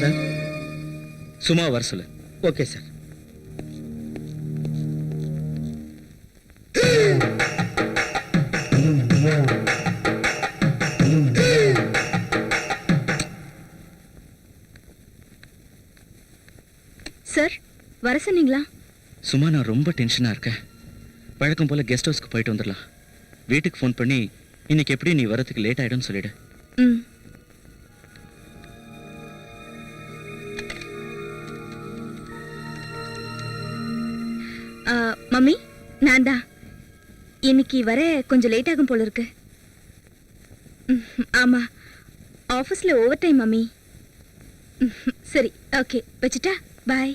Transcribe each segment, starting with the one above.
Sir. சும்மா வர சொல்லு. Okay sir. சார் வர சொன்னீங்களா? சும்மா நான் ரொம்ப டென்ஷனாக இருக்கேன். வழக்கம் போல் கெஸ்ட் ஹவுஸ்க்கு போயிட்டு வந்துடலாம் வீட்டுக்கு ஃபோன் பண்ணி இன்னைக்கு எப்படி நீ வரதுக்கு லேட் ஆகிடும்னு சொல்லிடு. ம். இன்னைக்கு வர கொஞ்சம் லேட் ஆகும் போல இருக்கு. ஆமா. ஆஃபீஸில் ஓவர் டைம் மம்மி. சரி ஓகே வச்சுட்டா? பாய்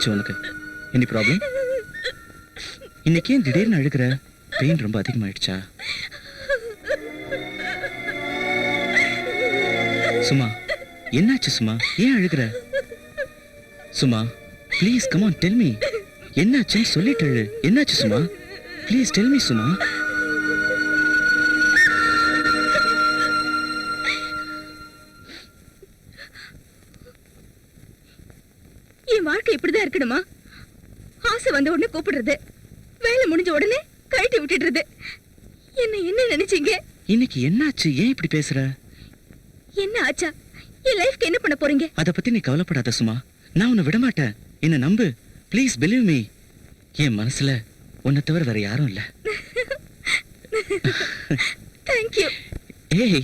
என்னாச்சு உனக்கு. என்ன ப்ராப்ளம் இன்னைக்கு ஏன் திடீர்னு அழுகிற? பெயின் ரொம்ப அதிகமாயிடுச்சா? சுமா என்னாச்சு சுமா? ஏன் அழுகிற? Suma please come on tell me என்னாச்சுன்னு சொல்லிட்டு என்னாச்சு Suma? Please tell me Suma. என் வாழ்க்கை இப்படிதான் இருக்கணுமா? ஆசை வந்த உடனே கூப்பிடுறது. வேலை முடிஞ்ச உடனே கழட்டி விட்டுடுறது. என்ன என்ன நினைச்சீங்க? இன்னைக்கு என்னாச்சு? ஏன் இப்படி பேசுற? என்ன ஆச்சா? என் லைஃப்க்கு என்ன பண்ண போறீங்க? அத பத்தி நீ கவலைப்படாத சுமா. நான் உன்னை விட மாட்டேன் என்ன நம்பு. ப்ளீஸ் பிலீவ் மீ என் மனசுல உன்னை தவிர வேற யாரும் இல்ல. தேங்க்யூ ஏய்.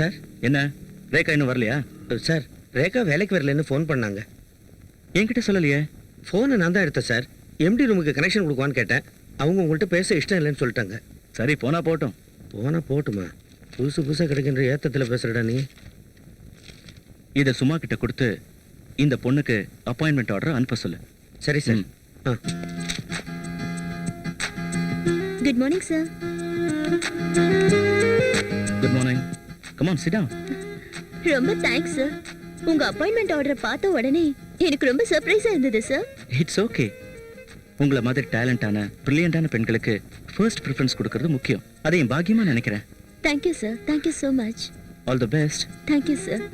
சார் என்ன? ரேகா இன்னும் வரலையா? சார் ரேகா வேலைக்கு வரலன்னு ஃபோன் பண்ணாங்க. என்கிட்ட சொல்லலையே. ஃபோனை நான் தான் எடுத்தேன் சார். எம்டி ரூமுக்கு கனெக்ஷன் கொடுக்குவான்னு கேட்டேன். அவங்க உங்கள்கிட்ட பேச இஷ்டம் இல்லைன்னு சொல்லிட்டாங்க. சரி போனா போட்டும். போனா போட்டுமா. புதுசு புதுசாக கிடைக்கின்ற ஏத்தத்தில் பேசுறடா நீ. இத சும்மா கிட்ட கொடுத்து இந்த பொண்ணுக்கு அப்பாயின்மெண்ட் ஆர்டர் அனுப்ப சொல்லு. சரி sir. Ah. Good morning sir good morning come on sit down ரொம்ப தேங்க்ஸ் சார் உங்க அப்பாயின்மெண்ட் ஆர்டரை பார்த்த உடனே எனக்கு ரொம்ப சர்ப்ரைஸா இருந்தது சார் இட்ஸ் ஓகே உங்களை மாதிரி டேலண்டான பிரில்லியண்டான பெண்களுக்கு ஃபர்ஸ்ட் ப்ரிஃபரன்ஸ் கொடுக்கறது முக்கியம். அதை என் பாக்கியமா நினைக்கிறேன். Thank you sir thank you so much all the best thank you sir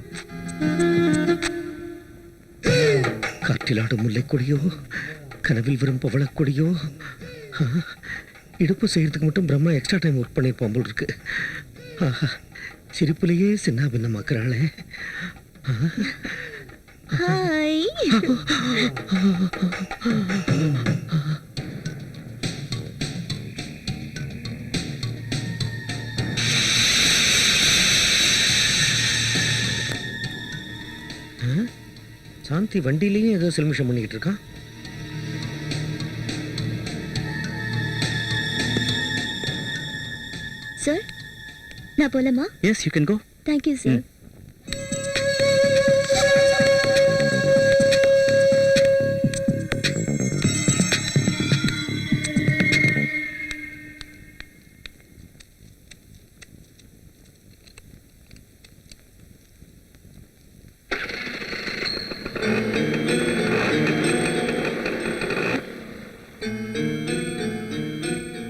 காற்றிலாடும் முல்லைக்கொடியோ கனவில் வரும் பவளக்கொடியோ இடுப்பு செய்யறதுக்கு மட்டும் பிரம்மா எக்ஸ்ட்ரா டைம் ஒர்க் பண்ணியிருப்பான் போல் இருக்கு. ஆஹா, சிரிப்புலயே சின்ன பின்னமாக்குறாளே. ஹாய் சாந்தி வண்டியிலையும் ஏதோ சில்மிஷம் பண்ணிக்கிட்டு இருக்கான் சார் நான் போலாமா yes you can go thank you sir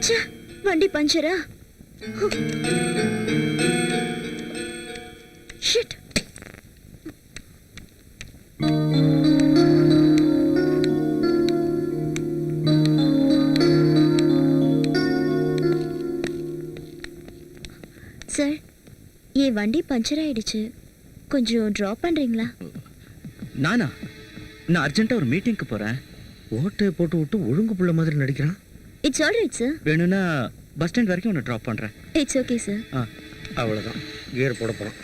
ச்சே, வண்டி பஞ்சரா ஷிட் சார் என் வண்டி பஞ்சர் ஆயிடுச்சு. கொஞ்சம் ட்ராப் பண்றீங்களா? நானா? நான் அர்ஜென்ட்டா ஒரு மீட்டிங்க்கு போறேன். ஓட்டையை போட்டு விட்டு ஒழுங்கு புள்ள மாதிரி நடிக்கிறான். இட்ஸ் ஆல் ரைட் சார் வேணும்னா பஸ் ஸ்டாண்ட் வரைக்கும் உன்னை ட்ராப் பண்றேன். இட்ஸ் ஓகே சார் ஆ அவ்வளோதான் கியர் போட போகிறான்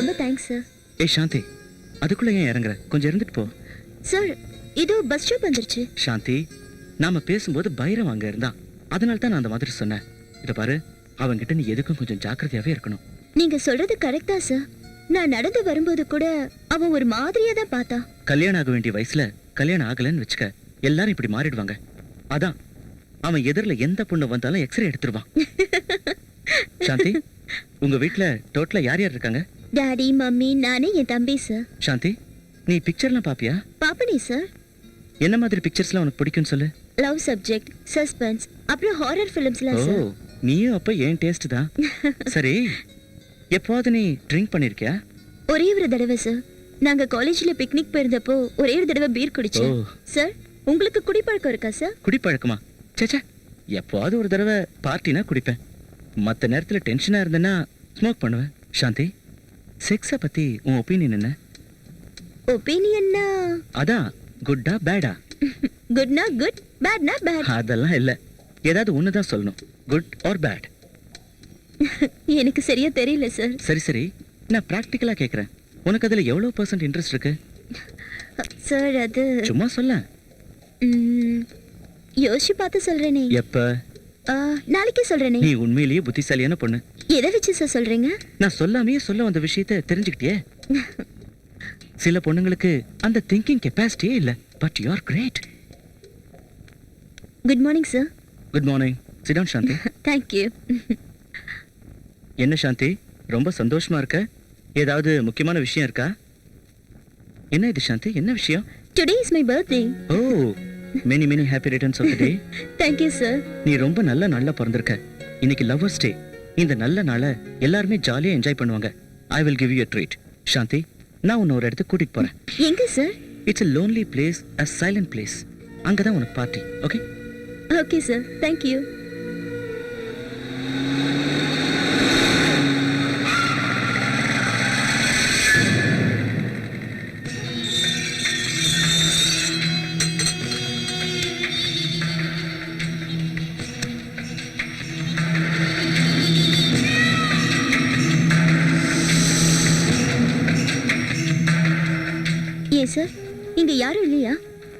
ரொம்ப தேங்க்ஸ் சார் ஏய் சாந்தி அதுக்குள்ள ஏன் இறங்குற? கொஞ்சம் இருந்துட்டு போ. சார் இதோ பஸ் ஸ்டாப் வந்துருச்சு. சாந்தி நாம பேசும்போது பைரம் அங்க இருந்தான். அதனால தான் நான் அந்த மாதிரி சொன்னேன். இத பாரு அவன்கிட்ட நீ எதுக்கும் கொஞ்சம் ஜாக்கிரதையாவே இருக்கணும். நீங்க சொல்றது கரெக்டா சார் நான் நடந்து வரும்போது கூட அவ ஒரு மாதிரியா தான் பார்த்தா கல்யாணம் ஆக வேண்டிய வயசுல கல்யாணம் ஆகலைன்னு வச்சுக்க எல்லாரும் இப்படி மாறிடுவாங்க. அதான் அவன் எதிரில எந்த பொண்ணு வந்தாலும் எக்ஸ்ரே எடுத்துருவான். சாந்தி உங்க வீட்ல டோட்டலா யார் யார் இருக்காங்க? டாடி மம்மி நானே என் தம்பி சார் சாந்தி நீ பிக்சர்லாம் பாப்பியா? பாப்பனே சார் என்ன மாதிரி பிக்சர்ஸ்லாம் உனக்கு பிடிக்கும்னு சொல்லு? லவ் சப்ஜெக்ட் சஸ்பென்ஸ் அப்புறம் ஹாரர் ஃபிலிம்ஸ்லாம் சார் நீயும் அப்ப ஏன் டேஸ்ட் தான். சரி எப்போது நீ ட்ரிங்க் பண்ணிருக்கியா? ஒரே ஒரு தடவை சார் நாங்க காலேஜ்ல பிக்னிக் போயிருந்தப்போ ஒரே ஒரு தடவை பீர் குடிச்சோம். சார் உங்களுக்கு குடிப்பழக்கம் இருக்கா சார் குடிப்பழக்கமா? சேச்சே எப்போது ஒரு தடவை பார்ட்டினா குடிப்பேன். மற்ற நேரத்தில் டென்ஷனாக இருந்தேன்னா ஸ்மோக் பண்ணுவேன். சாந்தி செக்ஸை பற்றி உன் ஒப்பீனியன் என்ன? ஒப்பீனியன்னா அதான் குட்டா பேடா குட்னா குட் பேட்னா பேட் அதெல்லாம் இல்லை. ஏதாவது ஒன்று தான் சொல்லணும். குட் ஆர் பேட் எனக்கு சரியா தெரியல சார் சரி சரி. நான் ப்ராக்டிக்கலாக கேட்குறேன் உனக்கு அதில் எவ்வளோ பர்சன்ட் இன்ட்ரெஸ்ட் இருக்கு? சார் அது சும்மா சொல்ல யோசிச்சு பார்த்து சொல்றேனே. எப்போ? நாளைக்கே சொல்றேனே. நீ உண்மையிலேயே புத்திசாலியான பொண்ணு. எதை வச்சு சார் சொல்றீங்க? நான் சொல்லாமையே சொல்ல வந்த விஷயத்த தெரிஞ்சுக்கிட்டியே. சில பொண்ணுங்களுக்கு அந்த திங்கிங் கெப்பாசிட்டியே இல்லை but you are great good morning sir good morning sit down Shanti thank you என்ன சாந்தி ரொம்ப சந்தோஷமா இருக்க? ஏதாவது முக்கியமான விஷயம் இருக்கா? என்ன இது சாந்தி என்ன விஷயம்? Today is my birthday oh many many happy returns of day thank you sir நீ ரொம்ப நல்ல நாள்ல பிறந்திருக்க. இன்னைக்கு லவ்வர்ஸ் டே இந்த நல்ல நாளை எல்லாருமே ஜாலியா என்ஜாய் பண்ணுவாங்க. I will give you treat Shanti நான் உன்னை ஒரு இடத்துக்கு கூட்டிட்டு போறேன். எங்க sir it's a lonely place a silent place அங்கதான் உனக்கு party okay okay sir thank you ஏன்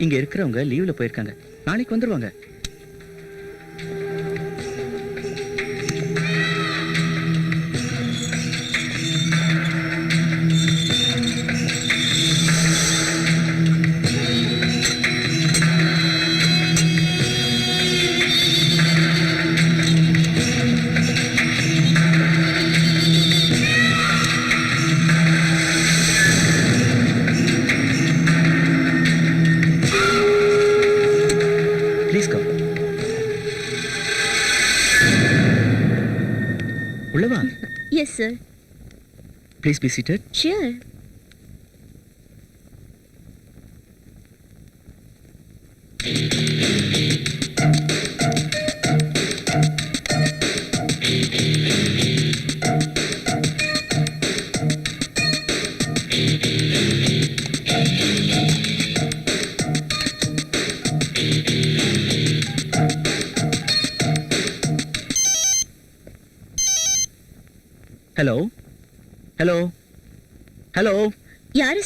இங்க இருக்கிறவங்க லீவ்ல போயிருக்காங்க. நாளைக்கு வந்துருவாங்க. Please be seated chair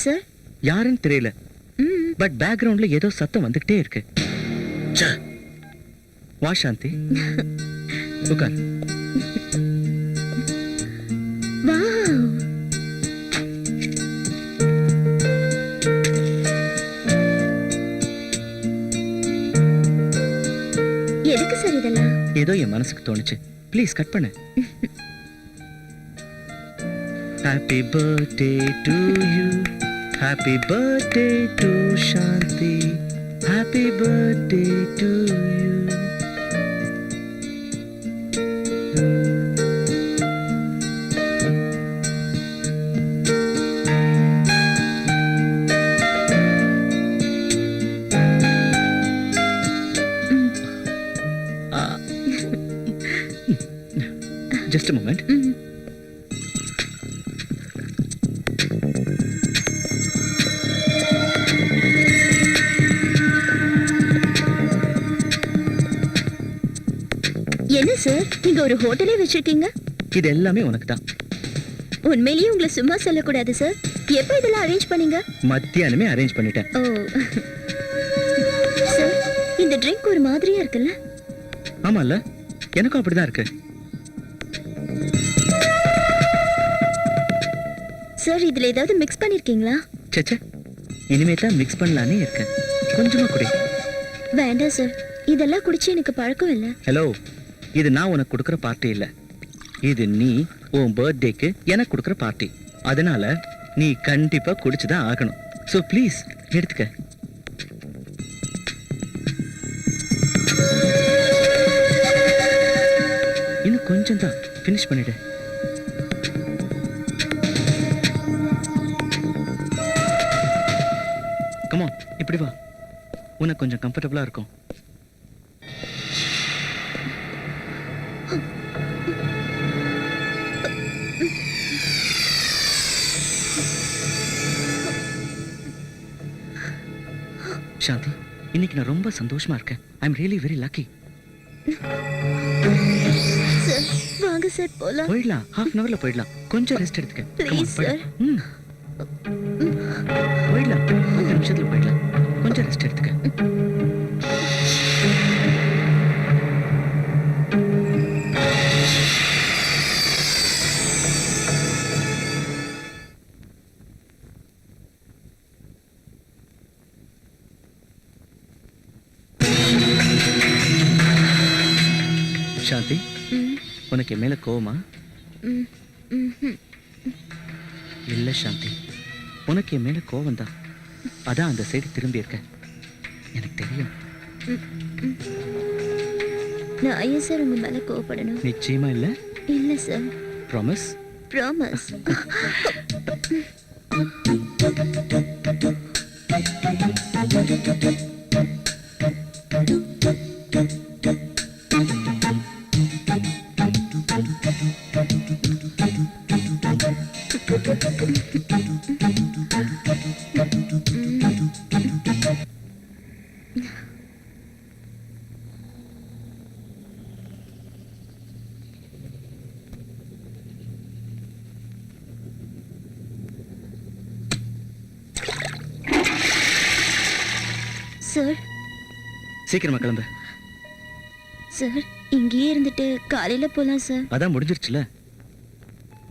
sir? யாருன்னு தெரியல. பட் பேக்ரவுண்ட்ல ஏதோ சத்தம் வந்துகிட்டே இருக்கு. வா சாந்தி. உட்கார் வாவ். எதுக்கு சார் இதெல்லாம்? ஏதோ என் மனசுக்கு தோணுச்சு. ப்ளீஸ் கட் பண்ணு. Happy birthday to you Happy birthday to Shanti. Happy birthday to you. Just a moment. Mm. நீங்க ஒரு ஹோட்டலே வச்சிருக்கீங்க? இது எல்லாமே உனக்கு தான் உண்மையிலேயே உங்களை சும்மா சொல்லக்கூடாது சார் எப்போ இதெல்லாம் அரேஞ்ச் பண்ணீங்க? மத்தியானமே அரேஞ்ச் பண்ணிட்டேன். ஓ. சார் இந்த ட்ரிங்க் ஒரு மாதிரியா இருக்குல்ல? ஆமால்ல. எனக்கும் அப்படிதான் இருக்கு. சார் இதுல ஏதாவது மிக்ஸ் பண்ணிருக்கீங்களா? சேச்சே இனிமே தான் மிக்ஸ் பண்ணலானே இருக்கேன். கொஞ்சமா குடி. வேண்டாம் சார் இதெல்லாம் குடிச்சு எனக்கு பழக்கம் இல்லை. ஹலோ இது நான் உனக்கு கொடுக்குற பார்ட்டி இல்ல. இது நீ உன் பர்த்டேக்கு எனக்கு கொடுக்குற பார்ட்டி அதனால நீ கண்டிப்பா குடிச்சுதான் ஆகணும். ஸோ ப்ளீஸ் எடுத்துக்க. இன்னும் கொஞ்சம் தான் ஃபினிஷ் பண்ணிடு கமா இப்படி வா. உனக்கு கொஞ்சம் கம்ஃபர்டபுளாக இருக்கும். சாந்தி இன்னைக்கு நான் ரொம்ப சந்தோஷமா இருக்கேன். I am really very lucky sir வாங்க சார் போலாம். போயிடலாம். ஹாஃப் அன் ஹவர்ல போயிடலாம். கொஞ்சம் ரெஸ்ட் எடுத்துக்க. Sir. ம். போயிடலாம். பத்து நிமிஷத்துல போயிடலாம். கொஞ்சம் ரெஸ்ட் எடுத்துக்க. சாந்தி உனக்கு என் மேல கோவமா. இல்ல சாந்தி உனக்கு என் மேல கோவம் தான் அதான் அந்த சைடு திரும்பி இருக்க. எனக்கு தெரியும். நான் ஏன் சார் உங்க மேல கோவப்படணும். நிச்சயமா இல்ல? இல்ல சார் ப்ராமிஸ் ப்ராமிஸ் சார் சீக்கிரமா கிளம்பு. சார் இங்கேயே இருந்துட்டு காலையில போலாம் சார். அதான் முடிஞ்சிருச்சுல.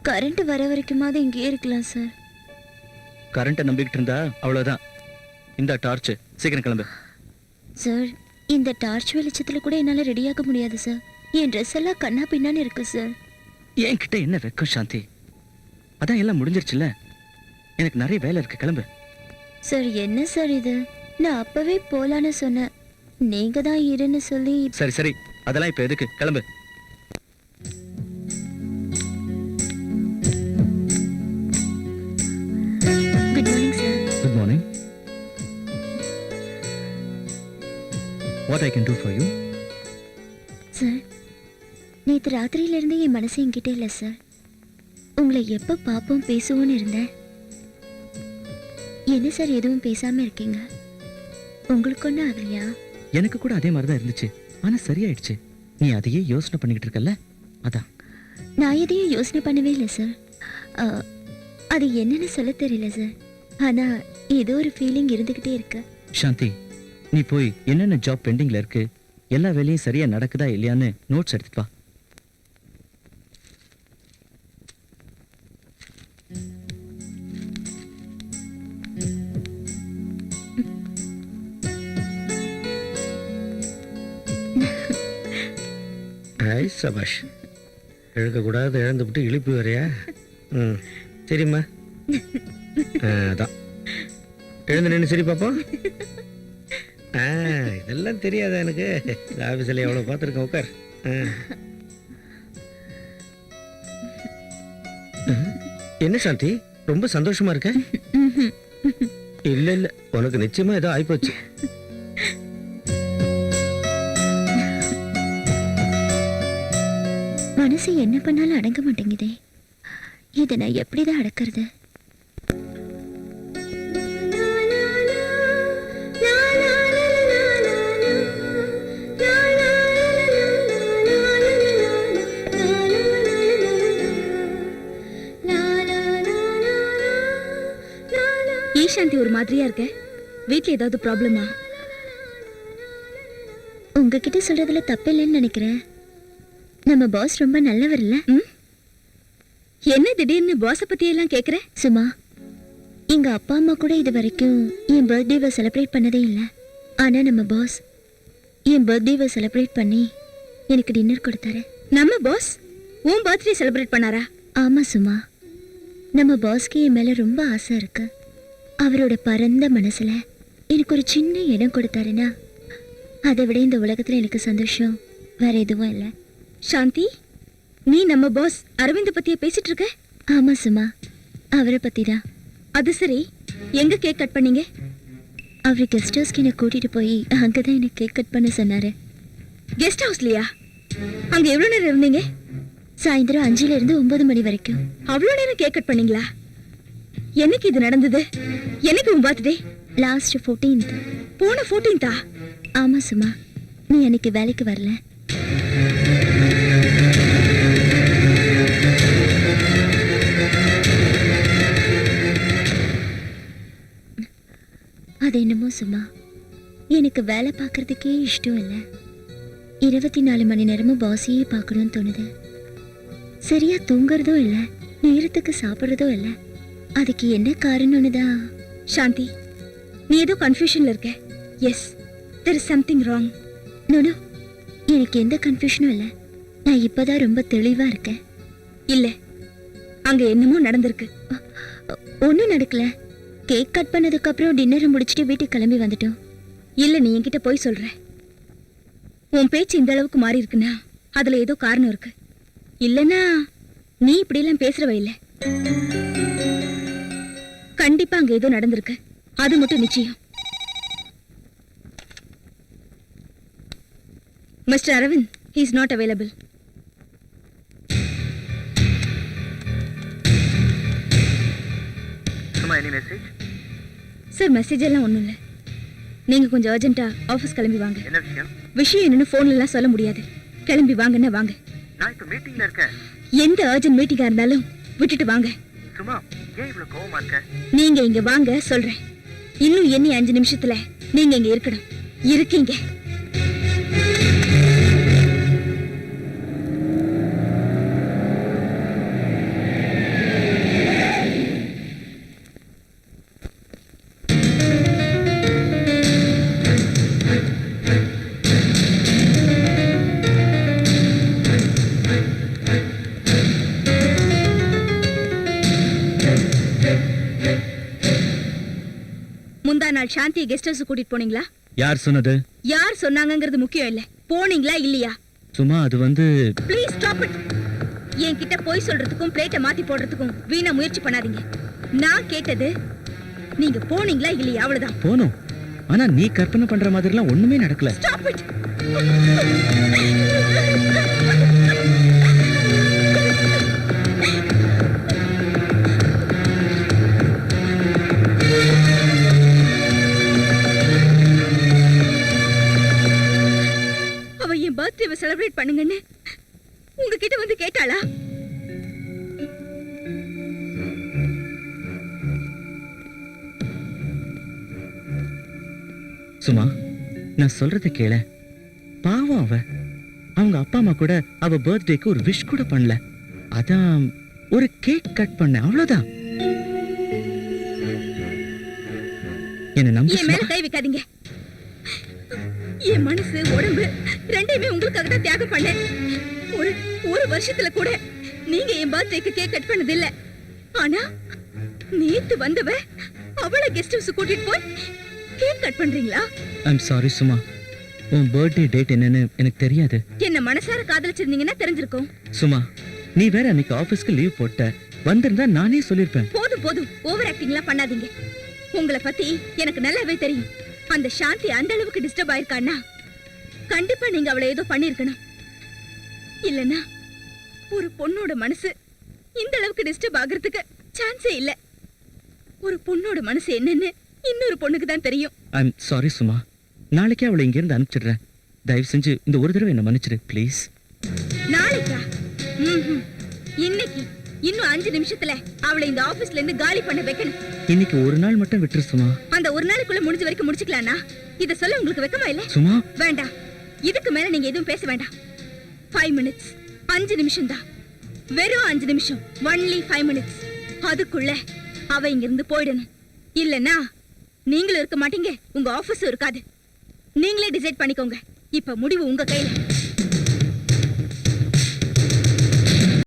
கரண்ட் வர வரைக்குமாவது இங்கேயே இருக்கலாம் சார். கரண்ட்டை நம்பிக்கிட்டு இருந்தா அவ்வளவுதான். இந்த டார்ச் சீக்கிரம் கிளம்பு. சார் இந்த டார்ச் வெளிச்சத்துல கூட என்னால ரெடியாக முடியாது சார். என் ட்ரெஸ் எல்லாம் கண்ணா பின்னான்னு இருக்கு சார். என்கிட்ட என்ன வெக்கம் சாந்தி? அதான் எல்லாம் முடிஞ்சிருச்சுல. எனக்கு நிறைய வேலை இருக்கு கிளம்பு. சார் என்ன சார் இது? நான் அப்பவே போலான்னு சொன்னேன். நீங்க தான் இருன்னு சொல்லி சரி சரி. அதெல்லாம் இப்ப எதுக்கு? கிளம்பு. Good morning sir good morning what I can do for you sir நேற்று ராத்திரியிலேருந்து என் மனசு என்கிட்ட இல்லை சார் உங்களை எப்போ பார்ப்போம் பேசுவோன்னு இருந்தேன். என்ன சார் எதுவும் பேசாம இருக்கீங்க? உங்களுக்கு ஒன்றும் ஆகலையா? எனக்கு கூட அதே மாதிரி தான் இருந்துச்சு. ஆனா சரியாயிடுச்சு. நீ அதையே யோசனை பண்ணிக்கிட்டு இருக்கல்ல? அதான். நான் எதையும் யோசனை பண்ணவே இல்லை சார் அது என்னன்னு சொல்ல தெரியல சார் ஆனா ஏதோ ஒரு ஃபீலிங் இருந்துகிட்டே இருக்கு. சாந்தி நீ போய் என்னென்ன ஜாப் பெண்டிங்ல இருக்கு? எல்லா வேலையும் சரியா நடக்குதா இல்லையான்னு நோட்ஸ் எடுத்துட்டு வா. ஐ சபாஷ். இழுக்கக்கூடாது இழந்துவிட்டு இழுப்பி வரையா? ம். சரிம்மா. அதான். எழுந்து நின்று சரி பாப்போம். ஆ இதெல்லாம் தெரியாதா எனக்கு? இந்த ஆஃபீஸில் எவ்வளோ பார்த்துருக்கேன் உட்கார். என்ன சாந்தி? ரொம்ப சந்தோஷமா இருக்க? இல்ல இல்ல. உனக்கு நிச்சயமா ஏதோ ஆயிப்போச்சு. மனசு என்ன பண்ணாலும் அடங்க மாட்டேங்குதே. இதை நான் எப்படிதான் அடக்கிறது? ஈஷாந்தி ஒரு மாதிரியா இருக்க? வீட்டில் ஏதாவது ப்ராப்ளமா உங்ககிட்ட சொல்றதுல தப்பில்லைன்னு நினைக்கிறேன். நம்ம பாஸ் ரொம்ப நல்லவர் இல்ல என்ன திடீர்னு பாஸ பத்தி எல்லாம் கேக்குற? சும்மா. எங்க அப்பா அம்மா கூட இது வரைக்கும் என் பர்த்டேவை செலிப்ரேட் பண்ணதே இல்லை. ஆனா நம்ம பாஸ் என் பர்த்டேவை செலிப்ரேட் பண்ணி எனக்கு டின்னர் கொடுத்தாரு. நம்ம பாஸ் உன் பர்த்டே செலிப்ரேட் பண்ணாரா? ஆமா சும்மா. நம்ம பாஸ்க்கு என் மேல ரொம்ப ஆசை இருக்கு. அவரோட பரந்த மனசுல எனக்கு ஒரு சின்ன இடம் கொடுத்தாருன்னா அதை விட இந்த உலகத்துல எனக்கு சந்தோஷம் வேற எதுவும் இல்லை. சாந்தி நீ நம்ம பாஸ் அரவிந்த் பத்தியே பேசிட்டு இருக்க? ஆமா சும்மா அவரை பத்தி தான் அது சரி. எங்க கேக் கட் பண்ணீங்க? அவர் கெஸ்ட் ஹவுஸ்க்கு என்னை கூட்டிட்டு போய் அங்கதான் எனக்கு கேக் கட் பண்ண சொன்னாரு. கெஸ்ட் ஹவுஸ்லயா அங்க எவ்வளவு நேரம் இருந்தீங்க? சாயந்தரம் அஞ்சுல இருந்து ஒன்பது மணி வரைக்கும். அவ்வளவு நேரம் கேக் கட் பண்ணீங்களா? என்னைக்கு இது நடந்தது? என்னைக்கு உன் பர்த்டே லாஸ்ட் ஃபோர்டீன்த் போன 14th ஆ? ஆமா சும்மா நீ அன்னைக்கு வேலைக்கு வரல. அது என்னமோ சும்மா. எனக்கு வேலை பார்க்கறதுக்கே இஷ்டம் இல்லை. இருபத்தி நாலு மணி நேரமும் பாஸையே பார்க்கணும்னு தோணுது. சரியா தூங்குறதும் இல்லை நேரத்துக்கு சாப்பிட்றதும் இல்லை. அதுக்கு என்ன காரணம்னு தான் சாந்தி நீ ஏதோ கன்ஃபியூஷன்ல இருக்க. Yes there is something wrong no no எனக்கு எந்த கன்ஃபியூஷனும் இல்லை. நான் இப்போதான் ரொம்ப தெளிவாக இருக்கேன். இல்ல அங்க என்னமோ நடந்திருக்கு. ஒன்றும் நடக்கல. கேக் கட் பண்ணதுக்கு அப்புறம் டின்னரை முடிச்சுட்டு வீட்டுக்கு கிளம்பி வந்துட்டோம். இல்ல நீ என்கிட்ட போய் சொல்ற. உன் பேச்சு இந்த அளவுக்கு மாறி இருக்குன்னா அதுல ஏதோ காரணம் இருக்கு. இல்லனா நீ இப்படி எல்லாம் பேசுறவ இல்ல கண்டிப்பா அங்க ஏதோ நடந்திருக்கு. அது மட்டும் நிச்சயம். Mister Arvind he is not available சும்மா எனி மெசேஜ் சார் மெசேஜ் எல்லாம் ஒண்ணும் இல்ல. நீங்க கொஞ்சம் அர்ஜென்ட்டா ஆபீஸ் கிளம்பி வாங்க. என்ன விஷயம்? விஷயம் என்னன்னு போன்ல எல்லாம் சொல்ல முடியாது. கிளம்பி வாங்கன்னா வாங்க. நான் இப்போ மீட்டிங்ல இருக்கேன். எந்த அர்ஜென்ட் மீட்டிங்கா இருந்தாலும் விட்டுட்டு வாங்க. சும்மா ஏன் இவ்வளவு கோவமா இருக்க? நீங்க இங்க வாங்க சொல்றேன். இன்னும் எண்ணி அஞ்சு நிமிஷத்துல நீங்க இங்க இருக்கணும். இருக்கீங்க. நாள் சாந்தியை கெஸ்ட் ஹவுஸ் கூட்டிட்டு போனீங்களா? யார் சொன்னது? யார் சொன்னாங்கங்கிறது முக்கியம் இல்ல. போனீங்களா இல்லையா? சும்மா அது வந்து ப்ளீஸ் ஸ்டாப் இட் என்கிட்ட போய் சொல்றதுக்கும் பிளேட்டை மாத்தி போடுறதுக்கும் வீணா முயற்சி பண்ணாதீங்க. நான் கேட்டது நீங்க போனீங்களா இல்லையா? அவ்வளவுதான். போனோம். ஆனா நீ கற்பனை பண்ற மாதிரிலாம் ஒண்ணுமே நடக்கல. ஸ்டாப் இட் பர்த்டேவை செலிப்ரேட் பண்ணுங்கன்னு உங்ககிட்ட வந்து கேட்டாளா? சும்மா நான் சொல்றத கேள. பாவம் அவ. அவங்க அப்பா அம்மா கூட அவ பர்த்டேக்கு ஒரு விஷ் கூட பண்ணல. அதான் ஒரு கேக் கட் பண்ண அவ்வளவுதான். என்ன நம்பு என் மேல சுமா. கை வைக்காதீங்க. என் மனசு உடம்பு ரெண்டையுமே உங்களுக்காக தான் தியாகம் பண்ணேன். ஒரு ஒரு வருஷத்துல கூட நீங்க என் பர்த்டேக்கு கேக் கட் பண்ணது இல்ல ஆனா நேத்து வந்தவ அவளை கெஸ்ட் ஹவுஸ் கூட்டிட்டு போய் கேக் கட் பண்றீங்களா? I'm sorry Suma. உன் பர்த்டே டேட் என்னன்னு எனக்கு தெரியாது. என்ன மனசார காதலிச்சிருந்தீங்கன்னா தெரிஞ்சிருக்கும். சுமா நீ வேற அன்னைக்கு ஆபீஸ்க்கு லீவ் போட்ட. வந்திருந்தா நானே சொல்லிருப்பேன். போதும் போதும். ஓவர் ஆக்டிங்லாம் பண்ணாதீங்க. உங்களை பத்தி எனக்கு நல்லாவே தெரியும். அந்த சாந்தி அந்த அளவுக்கு டிஸ்டர்ப் ஆயிருக்கான்னா கண்டிப்பா நீங்க அவளை ஏதோ பண்ணிருக்கணும் இல்லனா ஒரு பொண்ணோட மனசு இந்த அளவுக்கு டிஸ்டர்ப் ஆகுறதுக்கு சான்ஸே இல்ல. ஒரு பொண்ணோட மனசு என்னன்னு இன்னொரு பொண்ணுக்கு தான் தெரியும். I'm sorry Suma. நாளைக்கே அவளை இங்கிருந்து அனுப்பிச்சிடுறேன். தயவு செஞ்சு இந்த ஒரு தடவை என்ன மன்னிச்சிடு ப்ளீஸ் நாளைக்கா. இன்னைக்கு இன்னும் அஞ்சு நிமிஷத்துல அவளை இந்த ஆபீஸ்ல இருந்து காலி பண்ண வைக்கணும். இன்னைக்கு ஒரு நாள் மட்டும் விட்டுரு சுமா. அந்த ஒரு நாளுக்குள்ள முடிஞ்ச வரைக்கும் முடிச்சுக்கலாம்னா இத சொல்ல உங்களுக்கு வெக்கமா இல்ல? சுமா. வேண்டாம். இதுக்கு மேல நீங்க எதுவும் பேச வேண்டாம். ஃபைவ் மினிட்ஸ் அஞ்சு நிமிஷம் தான் வெறும் அஞ்சு நிமிஷம். ஒன்லி ஃபைவ் மினிட்ஸ் அதுக்குள்ள அவ இங்க இருந்து போயிடணும். இல்லனா நீங்களும் இருக்க மாட்டீங்க. உங்க ஆபீஸும் இருக்காது. நீங்களே டிசைட் பண்ணிக்கோங்க. இப்ப முடிவு உங்க கையில.